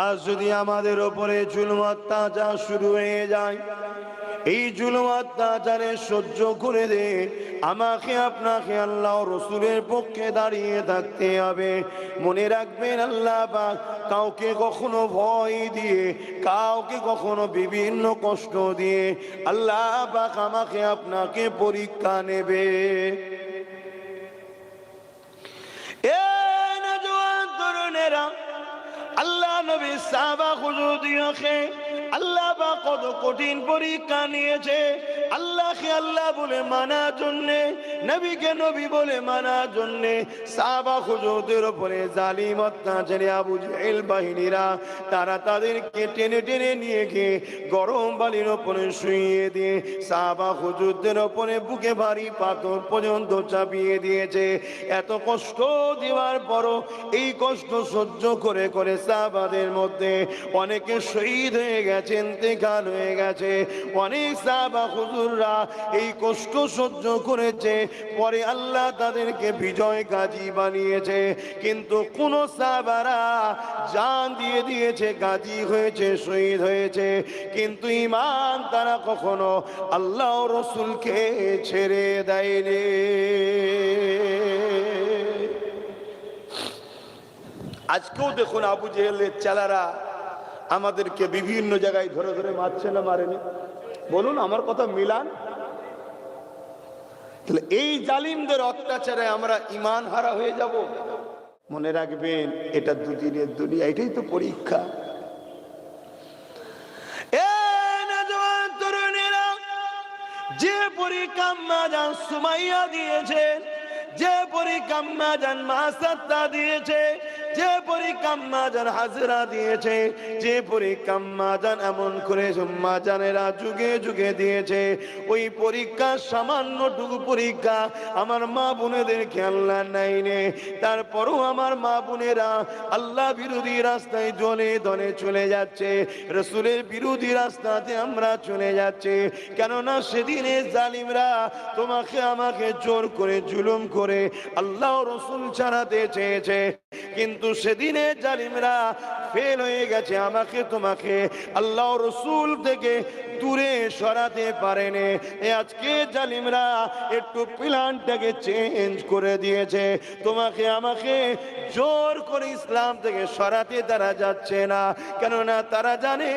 আজ যদি আমাদের ওপরে জুলুম অত্যাচার শুরু হয়ে যায়, এই জুলুম অত্যাচারে সহ্য করে দে। আমাকে, আপনাকে আল্লাহ রসুলের পক্ষে দাঁড়িয়ে থাকতে হবে। মনে রাখবেন আল্লাহ পাক কাউকে কখনো ভয় দিয়ে, কাউকে কখনো বিভিন্ন কষ্ট দিয়ে আল্লাহ পাক আমাকে আপনাকে পরীক্ষা নেবে। আল্লাহ নবী সাহাবা হুজুদিয়কে আল্লাহ বা কত কঠিন পরীক্ষা নিয়েছে। আল্লাহকে আল্লাহ বলে মানার জন্যে, নবীকে নবী বলে মানার জন্যে সাহাবা হুজুরদের উপরে জালিম অত্যাচারী আবু জেহেল বাহিনীরা, তারা তাদেরকে টেনে টেনে নিয়ে গিয়ে গরম বালির ওপরে শুইয়ে দিয়ে সাহাবা হুজুরদের ওপরে বুকে ভারী পাথর পর্যন্ত চাপিয়ে দিয়েছে। এত কষ্ট দেওয়ার পরও এই কষ্ট সহ্য করে করে সাহাবাদের মধ্যে অনেকে শহীদ হয়ে গেছে। ইন্তেকাল হয়ে গেছে। অনেক সাহাবা হুজুররা এই কষ্ট সহ্য করেছে। পরে আল্লাহ তাদেরকে বিজয় গাজী বানিয়েছে। কিন্তু কোন সাহাবারা জান দিয়ে দিয়েছে, গাজী হয়েছে, শহীদ হয়েছে। কিন্তু ইমান তারা কখনো আল্লাহ রসুলকে ছেড়ে দেয়নি। আজকেও দেখুন আবু জেহেলের চেলারা আমাদেরকে বিভিন্ন জায়গায় ধরে ধরে মারছে না, মারেনি। বলুন, আমার কথা মিলান? তাহলে এই জালিমদের অত্যাচারে আমরা ইমান হারা হয়ে যাব? মনে রাখবেন, এটা দুদিনের দুনিয়া, এটাই তো পরীক্ষা। যে পরীক্ষা মাজান সুমাইয়া দিয়েছেন যে পরীক্ষা মাজান মাসাত্তা দিয়েছে যে পরীক্ষা মাজান হাজরা দিয়েছে, যে পরীক্ষা মাজান এমন করে মাজানেরা যুগে যুগে দিয়েছে। ওই পরীক্ষা সামান্যটুকু পরীক্ষা আমার মা বোনেদেরকে আল্লাহ নাই নে তারপরও আমার মা বোনেরা আল্লাহ বিরোধী রাস্তায় জলে দলে চলে যাচ্ছে, রসুলের বিরোধী রাস্তাতে আমরা চলে যাচ্ছি। কেননা সেদিনে জালিমরা তোমাকে আমাকে জোর করে জুলুম করে আল্লাহ রসুল ছাড়াতে চেয়েছে। কিন্তু সেদিনে জালিমরা ফেল হয়ে গেছে আমাকে তোমাকে। আল্লাহ রসুল থেকে দূরে সরাতে পারেনি। আজকে জালিমরা একটু প্ল্যানটাকে চেঞ্জ করে দিয়েছে। তোমাকে আমাকে জোর করে ইসলাম থেকে সরাতে তারা যাচ্ছে না। কেননা তারা জানে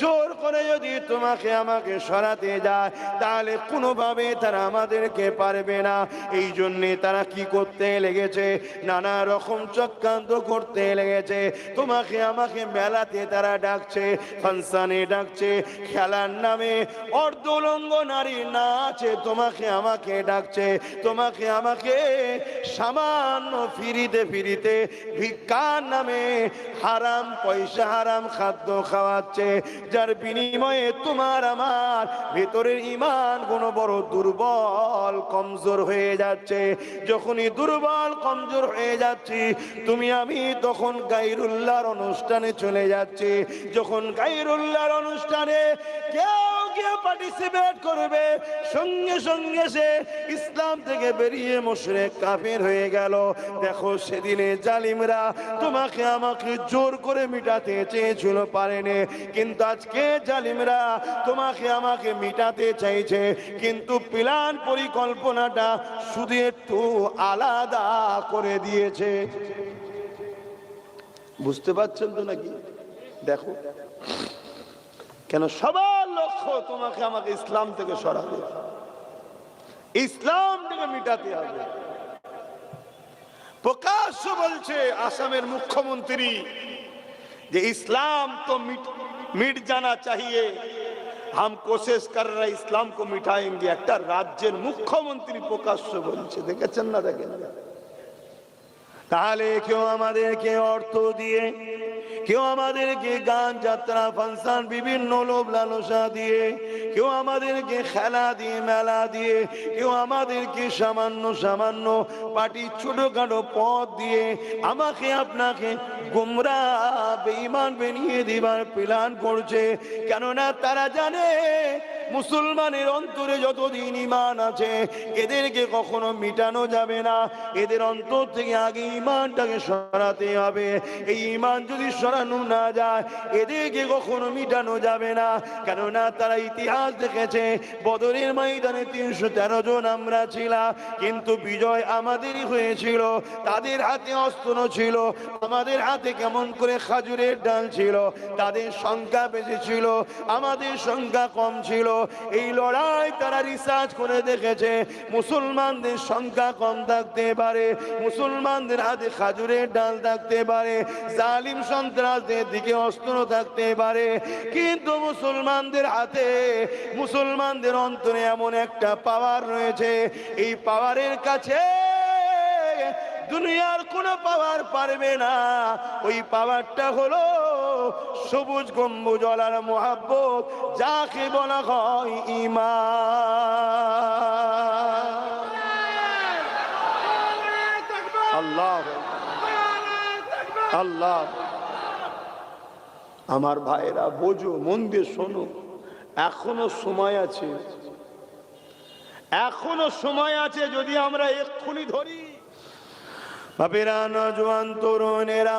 জোর করে যদি তোমাকে আমাকে সরাতে যায়, তাহলে কোনোভাবে তারা আমাদেরকে পারবে না। এই জন্যে তারা কি করতে লেগেছে? নানা রকম চক্রান্ত করতে লেগেছে। তোমাকে আমাকে মেলাতে তারা ডাকছে ফাংশনে ডাকছে খেলার নামে অর্ধলঙ্গ নারী নাচে তোমাকে আমাকে ডাকছে, তোমাকে আমাকে সামান্য ফিরিতে ফিরিতে ভিক্ষার নামে হারাম পয়সা, হারাম খাদ্য খাওয়াচ্ছে, যার বিনিময়ে তোমার আমার ভেতরের ইমান কোনো বড় দুর্বল, কমজোর হয়ে যাচ্ছে। যখনই দুর্বল, কমজোর হয়ে যাচ্ছি, তুমি, আমি তখন গাইরুল্লাহর অনুষ্ঠানে চলে যাচ্ছি। যখন গাইরুল্লাহর অনুষ্ঠানে কেউ কেউ পার্টিসিপেট করবে। সঙ্গে সঙ্গে সে ইসলাম থেকে বেরিয়ে মুশরে কাফের হয়ে গেল। দেখো সেদিনে জালিমরা তোমাকে আমাকে জোর করে মিটাতে চেয়েছিল, পারেনি। কিন্তু আজকে জালিমরা তোমাকে আমাকে মিটাতে চাইছে। কিন্তু পরিকল্পনাটা শুধু একটু আলাদা করে দিয়েছে। বুঝতে পারছেন তো নাকি? দেখো। কেন সবার লক্ষ্য তোমাকে আমাকে ইসলাম থেকে সরাবে। ইসলাম থেকে মিটাতে হবে। প্রকাশ্য বলছে আসামের মুখ্যমন্ত্রী যে ইসলাম তো মিট জানা চাহিয়ে হাম কোশেষ কর ইসলাম কো মিটাएंगे একটা রাজ্যের মুখ্যমন্ত্রী প্রকাশ্য বলছে। দেখেছেন না, দেখেন? তাহলে কেউ আমাদেরকে অর্থ দিয়ে কেউ আমাদেরকে গান, যাত্রা, ফাংশন, বিভিন্ন লোভ লালসা দিয়ে, কেউ আমাদেরকে খেলা দিয়ে, মেলা দিয়ে, কেউ আমাদেরকে সামান্য সামান্য পাটি ছোটখাটো পথ দিয়ে আমাকে আপনাকে গুমরা, বেঈমান বেরিয়ে দিবার প্ল্যান করছে। কেননা তারা জানে মুসলমানের অন্তরে যতদিন ইমান আছে, এদেরকে কখনো মিটানো যাবে না। এদের অন্তর থেকে আগে ইমানটাকে সরাতে হবে। এই ইমান যদি সরানো না যায়, এদেরকে কখনো মিটানো যাবে না। কেননা তারা ইতিহাস দেখেছে, বদরের ময়দানে তিনশো তেরো জন আমরা ছিলাম, কিন্তু বিজয় আমাদেরই হয়েছিল। তাদের হাতে অস্ত্র ছিল, আমাদের হাতে কেমন করে খাজুরের ডাল ছিল, তাদের সংখ্যা বেশি ছিল, আমাদের সংখ্যা কম ছিল। এই লড়াই তারা রিসার্চ করে দেখেছে। মুসলমানদের সংখ্যা কম থাকতে পারে। মুসলমানদের হাতে খাজুরের ডাল থাকতে পারে। জালিম সন্ত্রাসদের দিকে অস্ত্র থাকতে পারে। কিন্তু মুসলমানদের হাতে, মুসলমানদের অন্তরে এমন একটা পাওয়ার রয়েছে। এই পাওয়ারের কাছে দুনিয়ার কোনো পাওয়ার পারবে না। ওই পাওয়ারটা হলো সবুজ গম্বুজলার মোহাব্বত, যাকে বলা হয় ইমান। আল্লাহ। আল্লাহ। আমার ভাইরা বোঝো, মন দিয়ে শোনো। এখনও সময় আছে। এখনও সময় আছে যদি আমরা এক্ষুনি ধরি। বাপেরা নজওয়ান তরুণেরা,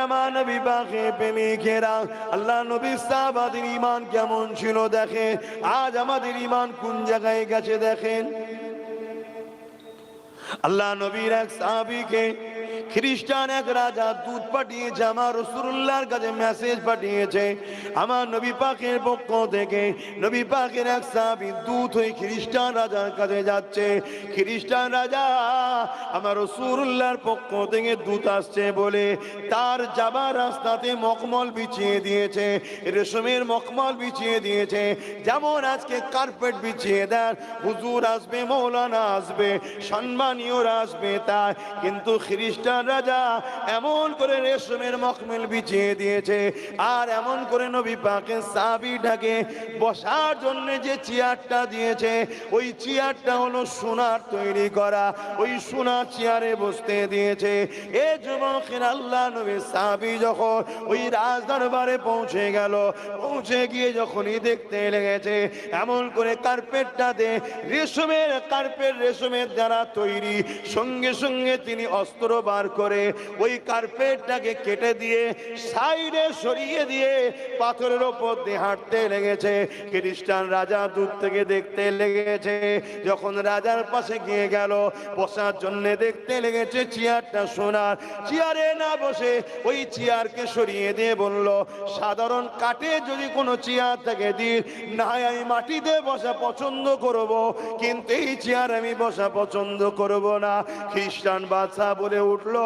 এমান পাখে প্রেমিকেরা, আল্লাহ নবী সাহাবাদের ইমান কেমন ছিল দেখে, আজ আমাদের ইমান কোন জায়গায় গেছে দেখেন? আল্লাহ নবীর এক সাহাবিকে খ্রিস্টান এক রাজা দুধ পাঠিয়েছে, আমার রসুল্লাহর কাছে মেসেজ পাঠিয়েছে। আমার নবী পাকের পক্ষ থেকে, নবী পাকের এক সাহাবি দূত হয়ে খ্রিস্টান রাজার কাছে যাচ্ছে। খ্রিস্টান রাজা আমার রসুল্লাহর পক্ষ থেকে দূত আসছে বলে তার যাবার রাস্তাতে মকমল বিছিয়ে দিয়েছে, রেশমের মকমল বিছিয়ে দিয়েছে। যেমন আজকে কার্পেট বিছিয়ে দেন, হুজুর আসবে, মৌলানা আসবে, সম্মানীয়রা আসবে তাই। কিন্তু খ্রিস্টান রাজা এমন করে রেশমের মখমেল বিছিয়ে দিয়েছে আর এমন করে নবী পাকে সাবি ঢাকে বসার জন্য যে চেয়ারটা দিয়েছে, ওই চেয়ারটা হলো সোনার তৈরি করা, ওই সোনার চেয়ারে বসতে দিয়েছে। এ যুবকের আল্লাহ নবী সাবি যখন ওই রাজ দরবারে পৌঁছে গেল, পৌঁছে গিয়ে যখনই দেখতে লেগেছে, এমন করে কার্পেটটাতে রেশমের, কার্পেট রেশমের দ্বারা তৈরি, সঙ্গে সঙ্গে তিনি অস্ত্র বার করে ওই কার্পেটটাকে কেটে দিয়ে সাইডে সরিয়ে দিয়ে পাথরের ওপর দিয়ে হাঁটতে লেগেছে। খ্রিস্টান রাজা দূর থেকে দেখতে লেগেছে। যখন রাজার পাশে গিয়ে গেল, বসার জন্য দেখতে লেগেছে চেয়ারটা সোনার। চেয়ারে না বসে ওই চেয়ারকে সরিয়ে দিয়ে বলল, সাধারণ কাঠে যদি কোনো চেয়ার থাকে দি না আমি মাটিতে বসা পছন্দ করব। কিন্তু এই চেয়ার আমি বসা পছন্দ করব না। খ্রিস্টান বাদশাহ বলে উঠল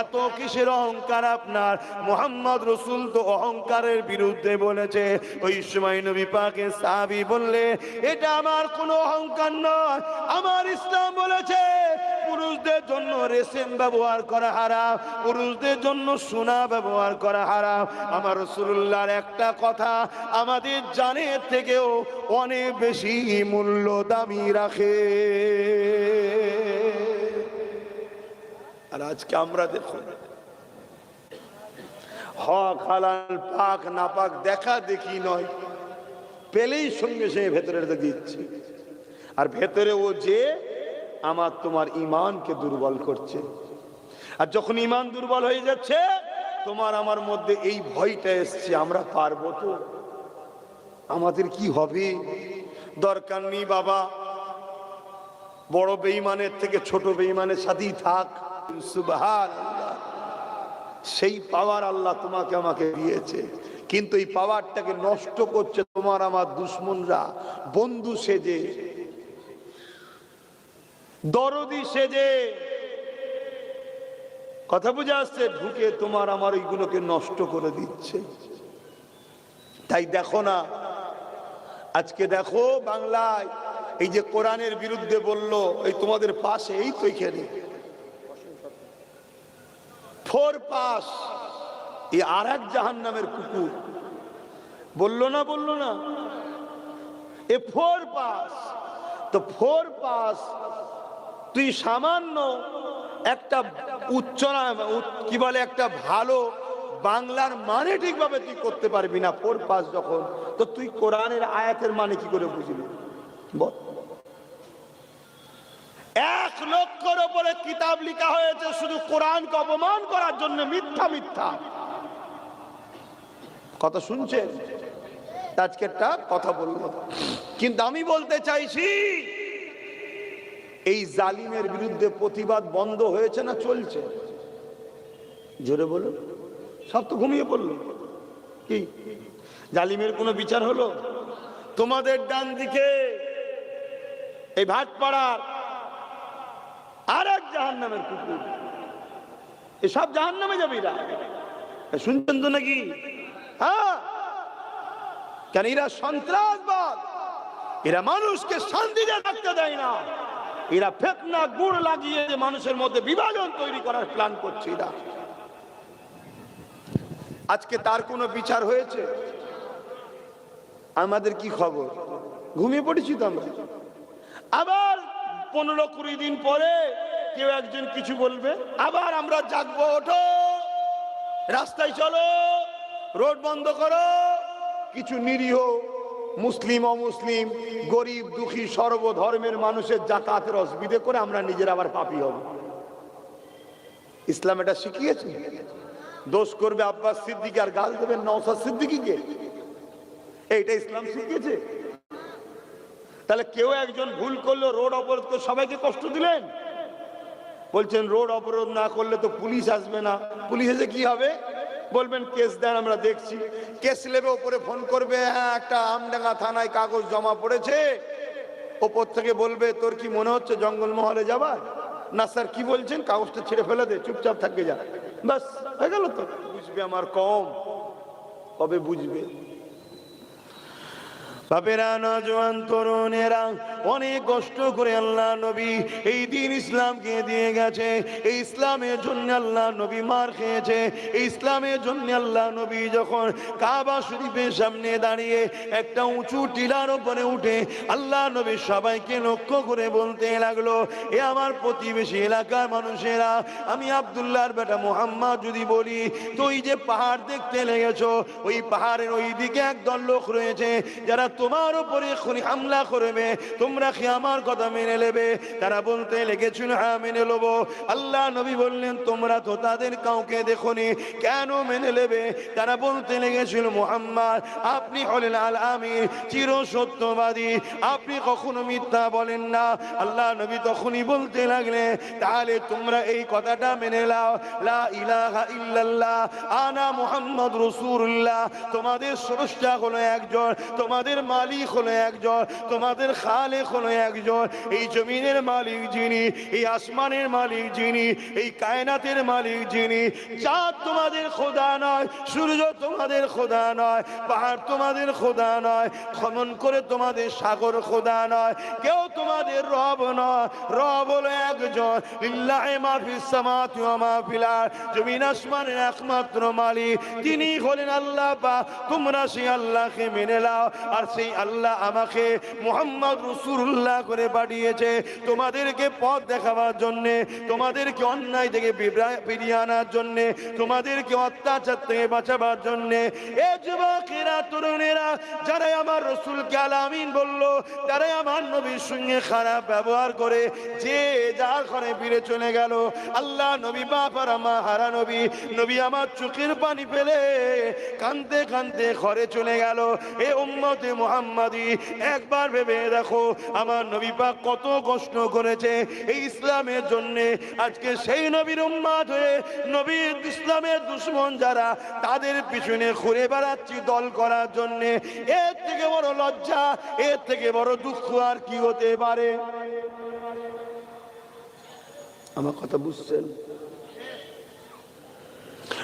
এত কিসের অহংকার আপনার? মোহাম্মদ রসুল তো অহংকারের বিরুদ্ধে বলেছে। ওই সময় নবী পাকে সাহাবি বললে, এটা আমার কোনো অহংকার নয়। আমার ইসলাম বলেছে, পুরুষদের জন্য রেশম ব্যবহার করা হারাম, পুরুষদের জন্য সোনা ব্যবহার করা হারাম। আমার রসুল্লাহর একটা কথা, আমাদের জানের থেকেও অনেক বেশি মূল্য দামি রাখে। আর আজকে আমরা দেখুন। হক, হালাল, পাক না পাক দেখা দেখি নয়। পেলেই সঙ্গে সঙ্গে ভেতরে দিচ্ছে। আর ভেতরে ও যে আমার তোমার ইমানকে দুর্বল করছে। আর যখন ইমান দুর্বল হয়ে যাচ্ছে, তোমার আমার মধ্যে এই ভয়টা এসছে, আমরা পারব তো? আমাদের কি হবে? দরকার নেই বাবা। বড় বেইমানের থেকে ছোট বেইমানের সাথেই থাক। সেই পাওয়ার আল্লাহ তোমাকে আমাকে দিয়েছে। কিন্তু এই পাওয়ারটাকে নষ্ট করছে তোমার আমার দুশ্মনরা। বন্ধু সেজে, দরদি সেজে। কথা বুঝে আসছে, ঢুকে তোমার আমার ওইগুলোকে নষ্ট করে দিচ্ছে। তাই দেখো না, আজকে দেখো বাংলায় এই যে কোরআনের বিরুদ্ধে বলল, এই তোমাদের পাশে, এই তো এখানে। ফোর পাস এই আর এক জাহান নামের কুকুর। বলল না বলল না। এ ফোর পাস তো ফোর পাস তুই সামান্য একটা উচ্চ কি বলে, একটা ভালো বাংলার মানে ঠিকভাবে তুই করতে পারবি না। ফোর পাস যখন, তো তুই কোরআনের আয়াতের মানে কি করে বুঝবি বল। এক লক্ষর ওপরে কিতাব লিখা হয়েছে, শুধু কোরআনকে অপমান করার জন্য মিথ্যা মিথ্যা। কথা শুনছেন? আজকেরটা কথা বলব। কিন্তু আমি বলতে চাইছি, এই জালিমের বিরুদ্ধে প্রতিবাদ বন্ধ হয়েছে না চলছে? জোরে বলুন। সব তো ঘুমিয়ে পড়ল। কি? জালিমের কোনো বিচার হলো? তোমাদের ডান দিকে, এই ভাটপাড়ার জাহান নামের কুকুর। এসব জাহান নামে যাবে এরা শুনছেন তো নাকি? হ্যাঁ। কেন এরা সন্ত্রাসবাদ? এরা মানুষকে শান্তিতে থাকতে দেয় না। এরা ফেতনা, গুড় লাগিয়ে যে মানুষের মধ্যে বিভাজন তৈরি করার প্ল্যান করছে এরা। আজকে তার কোনো বিচার হয়েছে? আমাদের কি খবর? ঘুমিয়ে পড়েছি তো আমরা। আবার পনেরো কুড়ি দিন পরে কেউ একজন কিছু বলবে? আবার আমরা জাগবো, ওঠো। রাস্তায় চলো, রোড বন্ধ করো। কিছু নিরীহ মুসলিম, অমুসলিম, গরিব, দুঃখী, সর্বধর্মের মানুষের যাতায়াতের অসুবিধে করে আমরা নিজের আবার পাপি হব। ইসলাম এটা শিখিয়েছে। দোষ করবে আব্বাস সিদ্দিকি আর গাল দেবেন নওসাদ সিদ্দিকিকে। এইটা ইসলাম শিখিয়েছে। তাহলে কেউ একজন ভুল করল, রোড অবরোধ করে সবাইকে কষ্ট দিলেন? বলছেন, রোড অবরোধ না করলে তো পুলিশ আসবে না। পুলিশ এসে কি হবে? বলবেন, কেস দেন, আমরা দেখছি। কেস নেবে ওপরে ফোন করবে হ্যাঁ একটা আমডাঙ্গা থানায় কাগজ জমা পড়েছে। ওপর থেকে বলবে, তোর কি মনে হচ্ছে জঙ্গলমহলে যাবার? না স্যার, কি বলছেন? কাগজটা ছেড়ে ফেলে দে, চুপচাপ থাকবে যা। বাস, হয়ে গেল তো। বুঝবে আমার কম। কবে বুঝবে? বাপেরা, নজওয়ান তরুণেরা, অনেক কষ্ট করে আল্লাহ নবী এই দিন ইসলামকে দিয়ে গেছে। এই ইসলামের জন্য আল্লাহ নবী মার খেয়েছে। এই ইসলামের জন্য আল্লাহ নবী যখন কাবা শরীফের সামনে দাঁড়িয়ে একটা উঁচু টিলার উপরে উঠে আল্লাহ নবী সবাইকে লক্ষ্য করে বলতে লাগল, এ আমার প্রতিবেশী এলাকার মানুষেরা, আমি আবদুল্লাহর বেটা মোহাম্মদ যদি বলি, তুই যে পাহাড় দেখতে লেগেছো, ওই পাহাড়ের ওই দিকে একদল লোক রয়েছে, যারা তোমার উপরে এক্ষুনি হামলা করবে, তোমরা কি আমার কথা মেনে নেবে? তারা বলতে লেগেছিল হ্যাঁ মেনে নেব। আল্লাহ নবী বললেন, তোমরা তো তাদের কাউকে দেখোনি, কেন মেনে নেবে? তারা বলতে লেগেছিল, মোহাম্মদ, আপনি হলেন আল আমির চির সত্যবাদী, আপনি কখনো মিথ্যা বলেন না। আল্লাহ নবী তখনই বলতে লাগলে তাহলে তোমরা এই কথাটা মেনে নাও। লা ইলাহা ইল্লাল্লাহ, আনা মুহাম্মদ রাসূলুল্লাহ তোমাদের স্রষ্টা হলো একজন, তোমাদের মালিক হলো একজন, তোমাদের খালেক হলো একজন। এই জমিনের মালিক যিনি, এই আসমানের মালিক যিনি, এই কায়নাতের মালিক যিনি। চাঁদ তোমাদের খোদা নয়, সূর্য তোমাদের খোদা নয়, পাহাড় তোমাদের খোদা নয়, খনন করে তোমাদের সাগর খোদা নয়। কেউ তোমাদের রব নয়, রব হলো একজন। লিল্লাহি মা ফিস সামাওয়াতি ওয়া মা জমিন আসমানের একমাত্র মালিক। তিনি হলেন আল্লাহ পা তোমরা সেই আল্লাহকে মেনে নাও। আর সেই আল্লাহ আমাকে মোহাম্মদ রসুল্লাহ করে পাঠিয়েছে। তোমাদেরকে পথ দেখাবার জন্যে, তোমাদেরকে অন্যায় থেকে ফিরিয়ে আনার জন্যে, তোমাদেরকে অত্যাচার থেকে বাঁচাবার জন্যে। এ তরুণেরা যারা আমার রসুলকে আলামিন বলল, তারাই আমার নবীর সঙ্গে খারাপ ব্যবহার করে, যে যার ঘরে ফিরে চলে গেল। আল্লাহ নবী বাপার মা, হারা নবী নবী আমার চোখের পানি ফেলে কানতে কানতে ঘরে চলে গেল। এ উম্মতে মোহাম্মদী, একবার ভেবে দেখো, আমার নবী পাক কত কষ্ট করেছে এই ইসলামের জন্য। আজকে সেই নবীর উম্মাদ হয়ে নবী ইসলামের দুশ্মন যারা, তাদের পিছনে ঘুরে বেড়াচ্ছি দল করার জন্য। এর থেকে বড় লজ্জা, এর থেকে বড় দুঃখ আর কি হতে পারে? আমার কথা বুঝছেন?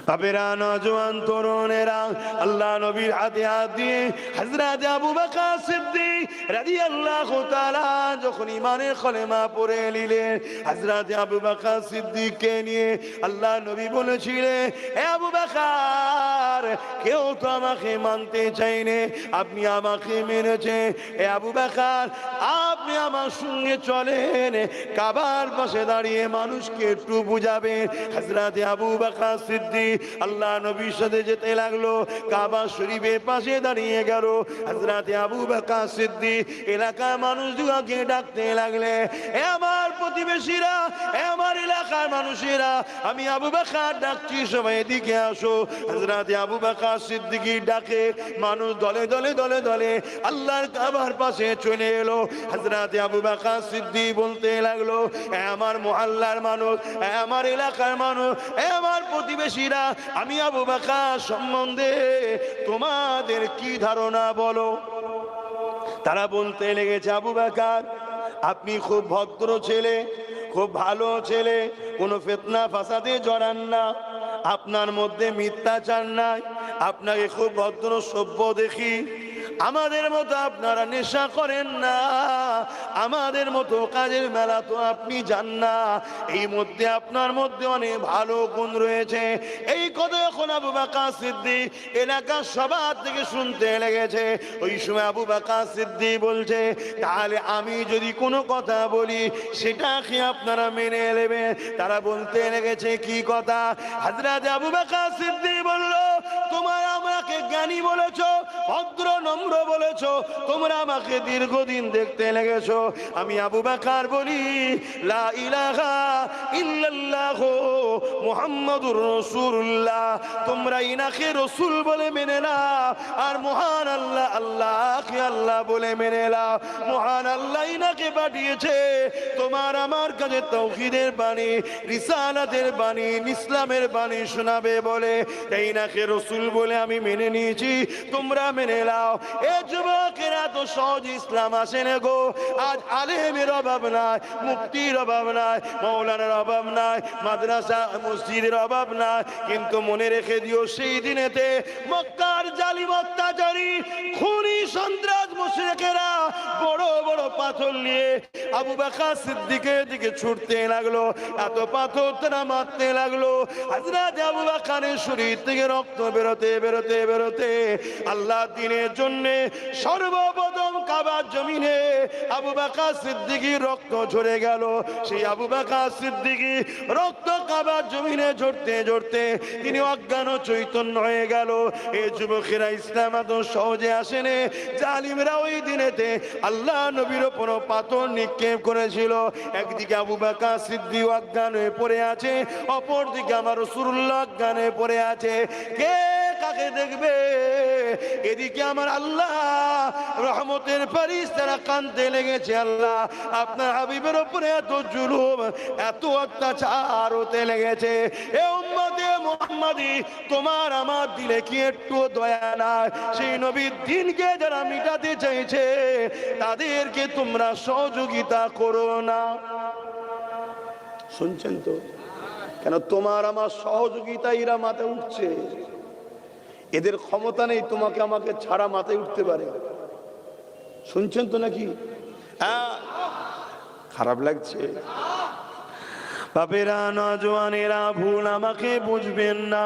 বাপেরা নজওয়ান তরুণেরা, আল্লাহ নবীর হাতে হাত দিয়ে হযরত আবু বকর সিদ্দিক রাদিয়াল্লাহু তাআলা যখন ইমানের কলেমা পড়ে নিলেন, হযরত আবু বকর সিদ্দিককে নিয়ে আল্লাহ নবী বলেছিলেন হে আবু বকর, কেউ তো আমাকে মানতে চাইনে আপনি আমাকে মেনেছে হে আবু বকর আপনি আমার সঙ্গে চলেন। কাবার পাশে দাঁড়িয়ে মানুষকে একটু বুঝাবেন। হাজরাতে আবু বাকা সিদ্দি আল্লাহ নবীর সাথে যেতে লাগল। কাবা শরীফের পাশে দাঁড়িয়ে গেল। হাজরাতে আবু বাকা সিদ্দি এলাকার মানুষগুলোকে ডাকতে লাগলে, এ আমার প্রতিবেশীরা, এ আমার এলাকার মানুষেরা, আমি আবু বাকার ডাকছি, সবাই এদিকে আসো। হাজরাতে আবু বাকা সিদ্দিকি ডাকে। মানুষ দলে দলে দলে দলে আল্লাহর কাবার পাশে চলে এলো। হাজরাতে আবু বাকা সিদ্দি বলতে লাগল আমার মোহাল্লার মানুষ আমার এলাকার মানুষ আমার প্রতিবেশীরা, আমি আবু বাকা সম্বন্ধে তোমাদের কি ধারণা বলো? তারা বলতে লেগেছে, আবু বাকার, আপনি খুব ভদ্র ছেলে, খুব ভালো ছেলে, কোনো ফেতনা ফাসাদে জড়ান না। আপনার মধ্যে মিথ্যাচার নাই, আপনাকে খুব ভদ্র সভ্য দেখি। আমাদের মতো আপনারা নেশা করেন না। আমাদের মতো কাজের মেলা তো আপনি যান না। এই মধ্যে আপনার মধ্যে অনেক ভালো গুণ রয়েছে। এই কথা এখন আবু বাকা সিদ্দি এলাকার সবার থেকে শুনতে লেগেছে। ওই সময় আবু বাকা সিদ্দি বলছে, তাহলে আমি যদি কোনো কথা বলি সেটা কি আপনারা মেনে নেবেন। তারা বলতে লেগেছে, কি কথা? হাজরাত আবু বাকা সিদ্দি বলল তোমার আমাকে জ্ঞানী বলেছ ভদ্র নম্র বলেছ, তোমরা আমাকে দীর্ঘদিন দেখতে লেগেছ। আমি আবু বাকার বলি তোমরা ইনাকে রসুল বলে মেনে নাও, আর মহান আল্লাহ, আল্লাহকে আল্লাহ বলে মেনে নাও। মহান আল্লাহ ইনাকে পাঠিয়েছে, তোমার আমার কাছে তৌহিদের বাণী, রিসালাতের বাণী, ইসলামের বাণী শোনাবে বলে। এই নাকে রসুল বলে আমি মেনে নিয়েছি। তোমরা মেনে নাও। এ যুবকেরা তো সহজ ইসলাম আসে না গো। আজ আলেমের অভাব নাই মুক্তির অভাব নাই, মৌলানার অভাব নাই, মাদ্রাসা, মসজিদের অভাব নাই। কিন্তু মনে রেখে দিও সেই দিনেতে মক্কার জালিম অত্যাচারী খুনি সন্ত্রাস মুশরিকেরা বড় বড় পাথর নিয়ে আবু বাকা সিদ্দিকের দিকে ছুটতে লাগল। এত পাথর তারা মারতে লাগল। হাজরাত আবু বাকারের শরীর থেকে রক্ত বেরোতে বেরোতে বেরোতে আল্লাহ দিনের জন্য সর্বপ্রথম কাবার জমিনে আবু বাকা সিদ্দিকি রক্ত ঝরে গেল। সেই আবু বাকা সিদ্দিকি রক্ত কাবার জমিনে ঝরতে ঝরতে তিনি অজ্ঞান চৈতন্য হয়ে গেল। এই যুবকেরা ইসলাম এত সহজে আসেনে। জালিমরা ওই দিনেতে আল্লাহ নবীর ওপর পাথর নিক্ষেপ করেছিল। একদিকে আবু বাকা সিদ্দি অজ্ঞান পড়ে আছে অপর দিকে আমার রসুল্লাহ অজ্ঞান পড়ে আছে। কে কাকে দেখবে? এদিকে আমার আল্লাহ রহমতের পারিস তারা কানতে লেগেছে, আল্লাহ আপনার হাবিবের উপরে এত জুলুম, এত অত্যাচার হতে লেগেছে। এ উম্মতে তোমার আমার দিলে কি একটু দয়া নাই? সেই নবীর দিনকে যারা মিটাতে চাইছে, তাদেরকে তোমরা সহযোগিতা করো না। শুনছেন তো? কেন তোমার আমার সহযোগিতা এরা মাথায় উঠছে? এদের ক্ষমতা নেই, তোমাকে আমাকে ছাড়া মাথায় উঠতে পারে। শুনছেন তো নাকি? হ্যাঁ খারাপ লাগছে। বাপেরা নজওয়ানেরা ভুল আমাকে বুঝবেন না।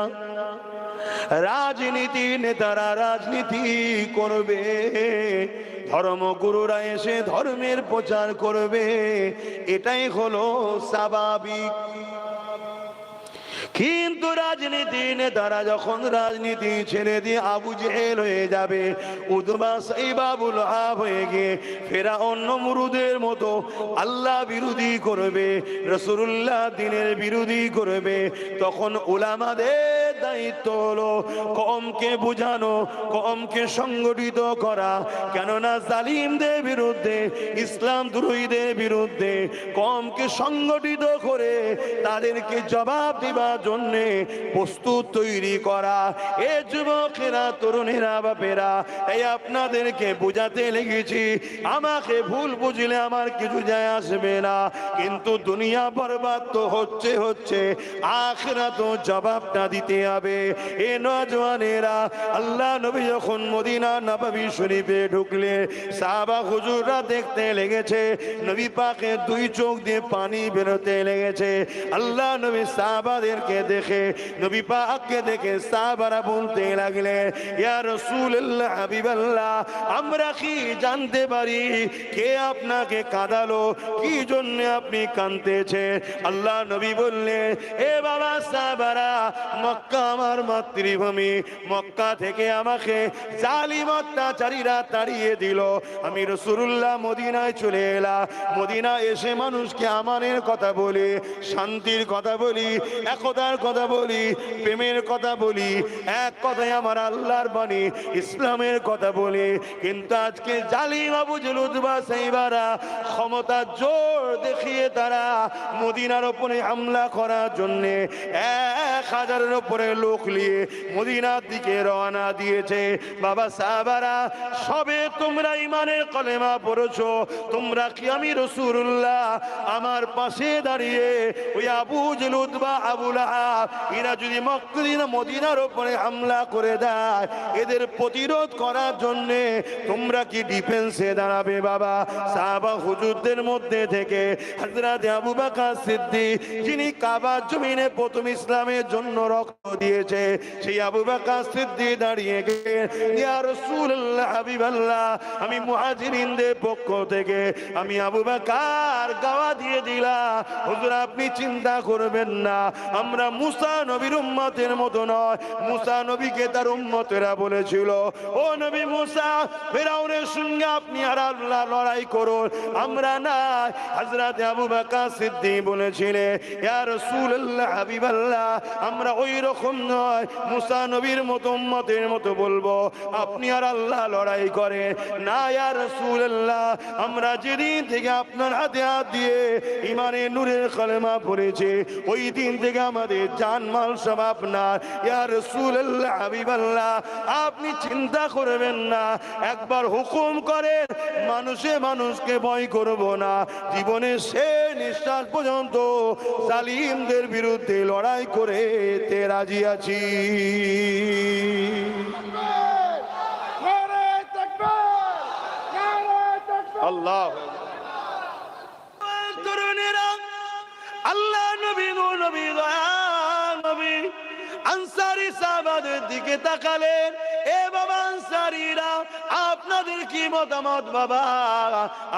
রাজনীতি নেতারা রাজনীতি করবে। ধর্মগুরুরা এসে ধর্মের প্রচার করবে। এটাই হলো স্বাভাবিক। কিন্তু রাজনীতি নেতারা যখন রাজনীতি ছেড়ে দিয়ে আবু জেহেল হয়ে যাবে উদমা সেই বাবুল হাব হয়ে গিয়ে ফেরা অন্য মুরুদের মতো আল্লাহ বিরোধী করবে রসুল্লাহ দিনের বিরোধী করবে, তখন ওলামাদের দায়িত্ব হলো কমকে বুঝানো কমকে সংগঠিত করা। কেননা জালিমদের বিরুদ্ধে, ইসলাম দ্রোহীদের বিরুদ্ধে কমকে সংগঠিত করে তাদেরকে জবাব দিবার জন্য প্রস্তুত তৈরি করা। এ যুবকেরা, তরুণেরা, বাপেরা, এই আপনাদেরকে বোঝাতে লেগেছি। আমাকে ভুল বুঝলে আমার কিছু যায় আসবে না। কিন্তু দুনিয়া বরবাদ তো হচ্ছে হচ্ছে আখরা তো জবাবটা দিতে যাবে। এ নজওয়ানেরা আল্লাহ নবী যখন মদিনা নবাবী শরীফে ঢুকলে সাহাবা হুজুররা দেখতে লেগেছে, নবী পাকে দুই চোখ দিয়ে পানি বেরোতে লেগেছে। আল্লাহ নবী সাহাবাদেরকে দেখে, নবী পাককে দেখে সাহাবারা বলতে লাগলে ইয়া রাসূলুল্লাহ, হাবিবাল্লাহ, আমরা কি জানতে পারি কে আপনাকে কাঁদালো? কি জন্য আপনি কাঁদতেছে আল্লাহ নবী বললেন, এ বাবা সাহাবারা মক্কা আমার মাতৃভূমি। মক্কা থেকে আমাকে জালিম অত্যাচারীরা তাড়িয়ে দিল। আমি মদিনায় চলে মদিনা এসে মানুষকে আমানের কথা বলি, শান্তির কথা বলি, একতার কথা বলি, প্রেমের কথা বলি, এক কথায় আমার আল্লাহর বাণী, ইসলামের কথা বলি। কিন্তু আজকে জালিম আবু জলুদবা সেইবারা ক্ষমতা জোর দেখিয়ে তারা মদিনার ওপরে হামলা করার জন্যে এক হাজারের উপরে লোক নিয়ে মদিনার দিকে রওনা দিয়েছে। বাবা সাহাবারা, সবে তোমরা ইমানের কলেমা পড়েছো, তোমরা কি আমি রসুল্লাহ আমার পাশে দাঁড়িয়ে ওই আবু জলুদ বা আবুল এরা যদি মক্কিনা মদিনার উপরে হামলা করে দেয়, এদের প্রতিরোধ করার জন্যে তোমরা কি ডিফেন্সে দাঁড়াবে বাবা? সাহাবা হুজুরদের মধ্যে থেকে হযরত আবু বকর সিদ্দিক, যিনি কাবার জমিনে প্রথম ইসলামের জন্য রক্ত দিয়েছে। সেই আবু বকর সিদ্দিক দাঁড়িয়ে গেলেন ইয়া রাসূলুল্লাহ, হাবিবাল্লাহ, আমি মুহাজিরিনদের পক্ষ থেকে আমি আবু বকর গাওয়া দিয়ে দিলাম। হুজুর, আপনি চিন্তা করবেন না, আমরা মুসা নবীর উম্মতের মতো নয়। মুসা নবীকে তার উম্মতেরা বলেছিল, ও নবী মুসা, ফেরাউনের সঙ্গে আপনি আর আল্লাহ লড়াই করুন। আমরা না হযরত আবু বকর সিদ্দিক বলেছিলেন, ইয়া রাসূলুল্লাহ, হাবিবাল্লাহ, আমরা ওই রকম নয়। মুসা নবীর মতো উম্মতের মতো বলব, আপনি আর আল্লাহ লড়াই করে। না, ইয়া রাসূলুল্লাহ, আমরা যেদিন থেকে আপনার হাতে হাত দিয়ে ইমানে নূরের কলেমা পড়েছে, ওই দিন থেকে আমাদের জানমাল সব আপনার। ইয়া রাসূলুল্লাহ, হাবিবাল্লাহ, আপনি চিন্তা করবেন না, একবার হুকুম করেন, মানুষে মানুষকে ভয় করব না। জীবনে সে নিঃশ্বাস পর্যন্ত জালিমদের বিরুদ্ধে লড়াই করে তে রাজি তাকবীর আল্লাহ। তরুণেরা আল্লাহ নবী গো নবী দয়া নবী। আনসারি সাহাবাদের দিকে তাকালেন। এ বাবা আনসারিরা, আপনাদের কি মতামত বাবা?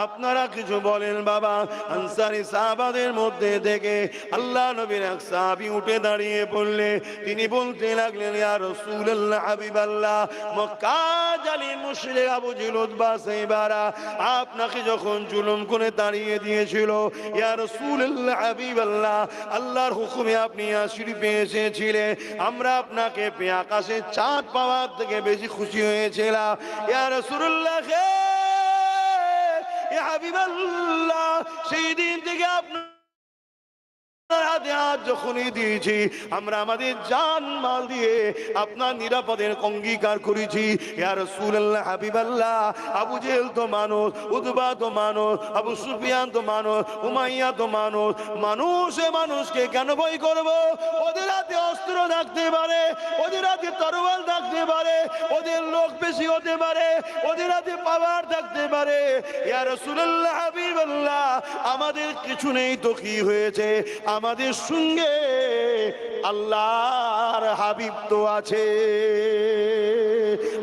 আপনারা কিছু বলেন বাবা। আনসারি সাহাবাদের মধ্যে থেকে আল্লাহ নবীর এক সাহাবী উঠে দাঁড়িয়ে পড়লে তিনি বলতে লাগলেন, ইয়া রাসূলুল্লাহ, হাবিবাল্লাহ, মক্কা জালি মুশরিক আবু জুলুদ বা সেইবারা, আপনাকে যখন জুলুম করে দাঁড়িয়ে দিয়েছিল, ইয়া রাসূলুল্লাহ, হাবিবাল্লাহ, আল্লাহর হুকুমে আপনি শরীফে এসেছিলেন আমরা আপনাকে পেয়ে আকাশে চাঁদ পাওয়ার থেকে বেশি খুশি হয়েছিলাম। ইয়া রাসূলুল্লাহ, হে ইয়া হাবিবাল্লাহ, সেই দিন থেকে আপনার যখনই দিয়েছি, আমরা আমাদের জান মাল দিয়ে আপনার নিরাপদের অঙ্গীকার করেছি। ইয়ার তো মানুষ উদ্বা তো মানুষ, আবু মানুষ তো মানুষ, মানুষে মানুষকে কেন ভয় করব? ওদের অস্ত্র থাকতে পারে, ওদের হাতে তরোয়াল থাকতে পারে, ওদের লোক বেশি হতে পারে, ওদের হাতে পাওয়ার থাকতে পারে। ইয়ার সুল্লাহ হাবিবাল্লাহ, আমাদের কিছু নেই তো কি হয়েছে? আমাদের সঙ্গে আল্লাহর হাবিব তো আছে।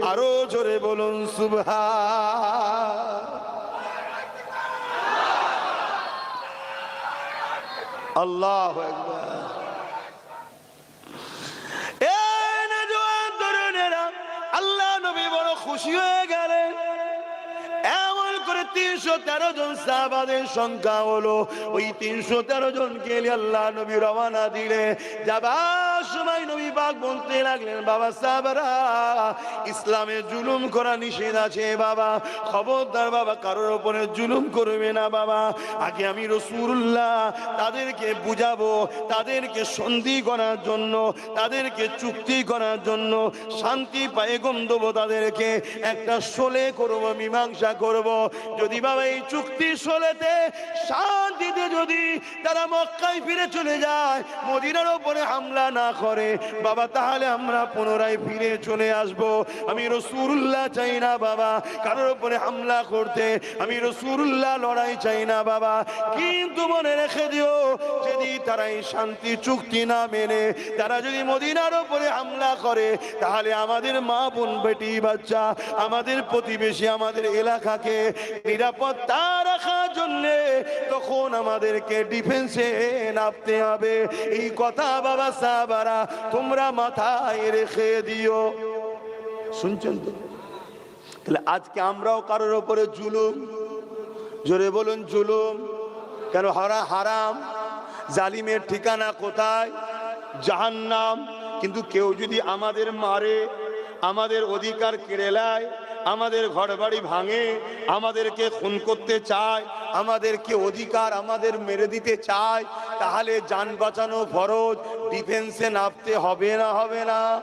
আরও জোরে বলুন সুবহা আল্লাহ আল্লাহ খুশি হয়ে গেলেন এমন করে তিনশো তেরো জন সাহাবাদের সংখ্যা হলো। ওই তিনশো তেরো জনকে আল্লাহ নবী রওনা দিলে। যাবার নবী বাগ বলতে লাগলেন, বাবা ইসলামে জুলুম করা নিষেধ আছে বাবা। খবরদার বাবা, কারোর জুলুম করবে না বাবা। আগে আমি রসুল্লাহ, তাদেরকে বুঝাবো, তাদেরকে সন্ধি করার জন্য, তাদেরকে চুক্তি করার জন্য শান্তি পায়গম দেবো তাদেরকে। একটা সোলে করব, মীমাংসা করব। যদি বাবা এই চুক্তি সোলেতে শান্তিতে যদি তারা মক্কায় ফিরে চলে যায়, মদিনার উপরে হামলা না করে। বাবা, তাহলে আমরা পুনরায় ফিরে চলে আসব। আমি রসুল্লাহ চাই না, বাবা। কারোর উপরে হামলা করতে আমি রসুল্লাহ লড়াই চাই না, বাবা। কিন্তু মনে রেখে দিও, যদি তারা এই শান্তি চুক্তি না মেনে, তারা যদি মদিনার উপরে হামলা করে, তাহলে আমাদের মা বোন, বেটি, বাচ্চা, আমাদের প্রতিবেশী, আমাদের এলাকাকে নিরাপত্তা রাখার জন্য তখন আমাদেরকে ডিফেন্সে নামতে হবে। এই কথা বাবা সাহাবারা, তোমরা মাথায় রেখে দিও। শুনছেন তো? তাহলে আজকে আমরাও কারোর উপরে জুলুম? জোরে বলুন, জুলুম। কেন হারা, হারাম? জালিমের ঠিকানা কোথায়? জাহান্নাম। কিন্তু কেউ যদি আমাদের মারে, আমাদের অধিকার কেড়ে নেয় আমাদের ঘর বাড়ি ভাঙে, আমাদেরকে খুন করতে চায়, আমাদেরকে অধিকার আমাদের মেরে দিতে চায়, তাহলে যান বাঁচানো ফরজ ডিফেন্সে নামতে হবে না হবে না।